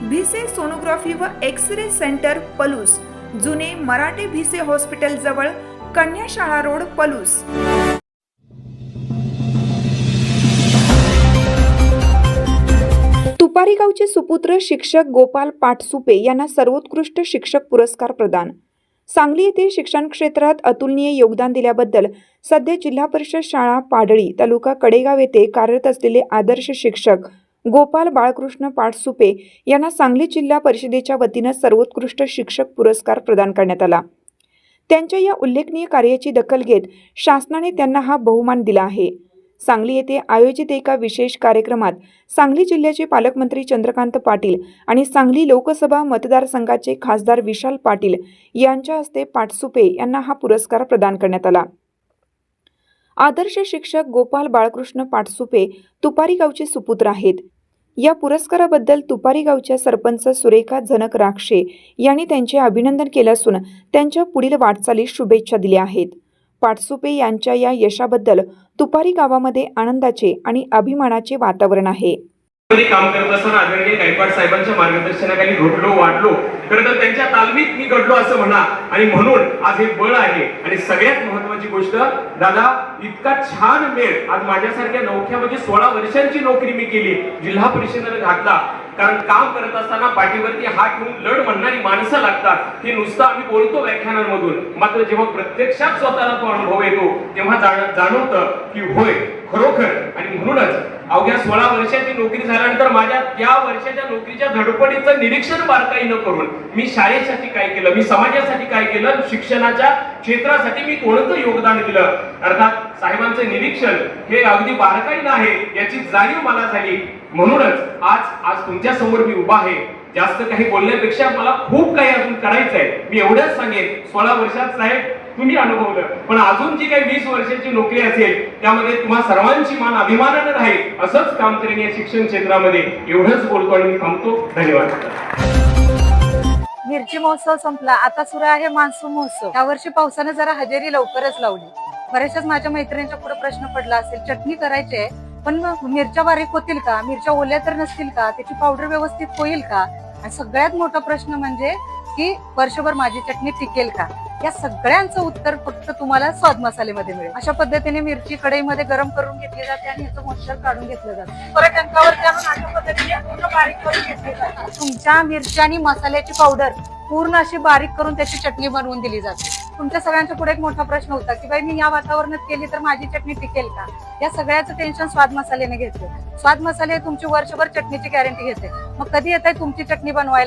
Bhise sonography व X ray centre Palus. जुने Marathe Bhise hospital जवळ कन्याशाळा रोड पलूस. तुपारी गावचे सुपुत्र शिक्षक गोपाल पाटसुपे यांना सर्वोत्कृष्ट शिक्षक पुरस्कार प्रदान. सांगली येथील शिक्षण क्षेत्रात अतुलनीय योगदान दिल्याबद्दल सध्या जिल्हा परिषद शाळा पाडळी तालुका कडेगाव येथे कार्यरत असलेले आदर्श शिक्षक गोपाल बाळकृष्ण पाटसुपे यांना सांगली जिल्हा परिषदेच्या वतीनं सर्वोत्कृष्ट शिक्षक पुरस्कार प्रदान करण्यात आला. त्यांच्या या उल्लेखनीय कार्याची दखल घेत शासनाने त्यांना हा बहुमान दिला आहे. सांगली येथे आयोजित एका विशेष कार्यक्रमात सांगली जिल्ह्याचे पालकमंत्री चंद्रकांत पाटील आणि सांगली लोकसभा मतदारसंघाचे खासदार विशाल पाटील यांच्या हस्ते पाटसुपे यांना हा पुरस्कार प्रदान करण्यात आला. आदर्श शिक्षक गोपाल बाळकृष्ण पाटसुपे तुपारी गावचे सुपुत्र आहेत. या पुरस्काराबद्दल तुपारी गावच्या सरपंच सुरेखा झनक राक्षे यांनी त्यांचे अभिनंदन केले असून त्यांच्या पुढील वाटचालीस शुभेच्छा दिल्या आहेत. पाटसुपे यांच्या या यशाबद्दल तुपारी गावामध्ये आनंदाचे आणि अभिमानाचे वातावरण आहे. काम करत असताना आदरणीय गायकवाड साहेबांच्या मार्गदर्शनाखाली घडलो वाढलो. खरं तर त्यांच्या तालमीत मी घडलो असं म्हणा. आणि म्हणून आज हे बळ आहे. आणि सगळ्यात महत्वाची गोष्ट दादा इतका छान मेळ आज माझ्यासारख्या नवख्या म्हणजे सोळा वर्षांची नोकरी मी केली जिल्हा परिषदेने घातला. कारण काम करत असताना पाठीवरती हात ठेवून लढ म्हणणारी माणसं लागतात. हे नुसतं आम्ही बोलतो व्याख्यानांमधून. मात्र जेव्हा प्रत्यक्षात स्वतःला तो अनुभव येतो तेव्हा जाणवतं की होय खरोखर. आणि म्हणूनच अवघ्या सोळा वर्षाची नोकरी झाल्यानंतर माझ्या त्या वर्षाच्या नोकरीच्या धडपडीचं निरीक्षण बारकाईनं करून मी शाळेसाठी काय केलं? मी समाजासाठी काय केलं? शिक्षणाच्या क्षेत्रासाठी मी कोणतं योगदान दिलं? अर्थात साहेबांचं निरीक्षण हे अगदी बारकाईनं आहे याची जाणीव मला झाली. म्हणूनच आज आज तुमच्यासमोर मी उभा आहे. जास्त काही बोलण्यापेक्षा मला खूप काही अजून करायचं आहे मी एवढंच सांगेन. सोळा वर्षात साहेब तुम्ही अनुभवलं. पण अजून जी काही वीस वर्षाची नोकरी असेल त्यामध्ये तुम्हा सर्वांची मान अभिमानानं राहील. असंच काम करेन या शिक्षण क्षेत्रामध्ये. एवढंच बोलतो आणि मी थांबतो. धन्यवाद. मिरची महोत्सव संपला. आता सुरू आहे मान्सून महोत्सव. यावर्षी पावसानं जरा हजेरी लवकरच लावली. बऱ्याचशाच माझ्या मैत्रिणींच्या पुढे प्रश्न पडला असेल चटणी करायची आहे पण मिरच्या बारीक होतील का? मिरच्या ओल्या तर नसतील का? त्याची पावडर व्यवस्थित होईल का? आणि सगळ्यात मोठा प्रश्न म्हणजे की वर्षभर माझी चटणी टिकेल का? या सगळ्यांचं उत्तर फक्त तुम्हाला स्वाद मसालेमध्ये मिळेल. अशा पद्धतीने मिरची कढईमध्ये गरम करून घेतली जाते आणि ह्याचं मॉइश्चर काढून घेतलं जातं. परत टंकावर अशा पद्धतीने पूर्ण बारीक करून घेतली जातात तुमच्या मिरची आणि मसाल्याची पावडर पूर्ण अशी बारीक करून त्याची चटणी बनवून दिली जाते. तुमच्या सगळ्यांच्या पुढे एक मोठा प्रश्न होता की बाई मी या वातावरणात केली तर माझी चटणी टिकेल का? या सगळ्याचं टेन्शन स्वाद मसाल्याने घेतलं. स्वाद मसाले तुमची वर्षभर चटणीची गॅरंटी घेते. मग कधी येत तुमची चटणी बनवायला?